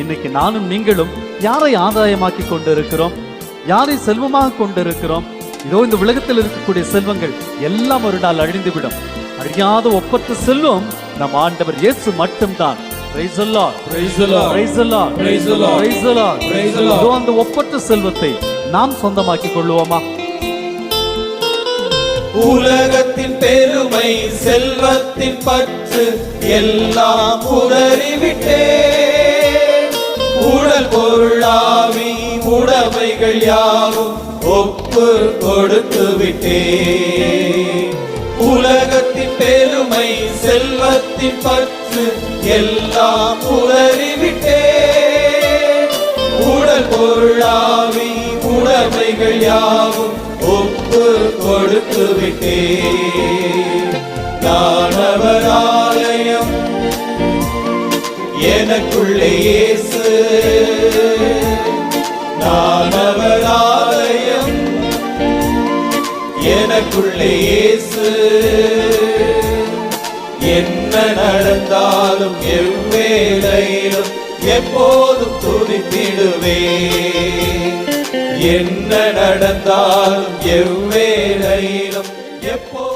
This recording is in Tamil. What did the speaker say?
இன்னைக்கு நானும் நீங்களும் யாரை ஆதாயமாக்கி கொண்டிருக்கிறோம்? யாரை செல்வமாக கொண்டிருக்கிறோம்? இதோ இந்த உலகத்தில் இருக்கக்கூடிய செல்வங்கள் எல்லாம் ஒரு நாள் அழிந்துவிடும். அழியாத ஒப்பற்ற செல்வம் நம் ஆண்டவர் இயேசு மட்டும்தான். அந்த ஒப்பற்ற செல்வத்தை நாம் சொந்தமாக்கிக் கொள்வோமா? உலகத்தின் பெருமை செல்வத்தின் பற்று எல்லாம் உதறிவிட்டே. உடல் பொருளாவி உடமைகள் யாவும் ஒப்பு கொடுத்து விட்டே உலகத்தின் பெருமை செல்வத்தின் பற்று எல்லாம் உதறிவிட்டே உடல் பொருளாவி உடமைகள் யாவும் ஒப்பு கொடுத்து விட்டே நானவரா எனக்குள்ளே இயேசு. நானவர் ஆலயம் எனக்குள்ளே இயேசு. என்ன நடந்தாலும் எவ்வேளையிலும் எப்போதும் துதித்திடுவே என்ன நடந்தாலும் எவ்வேளையிலும் எப்போ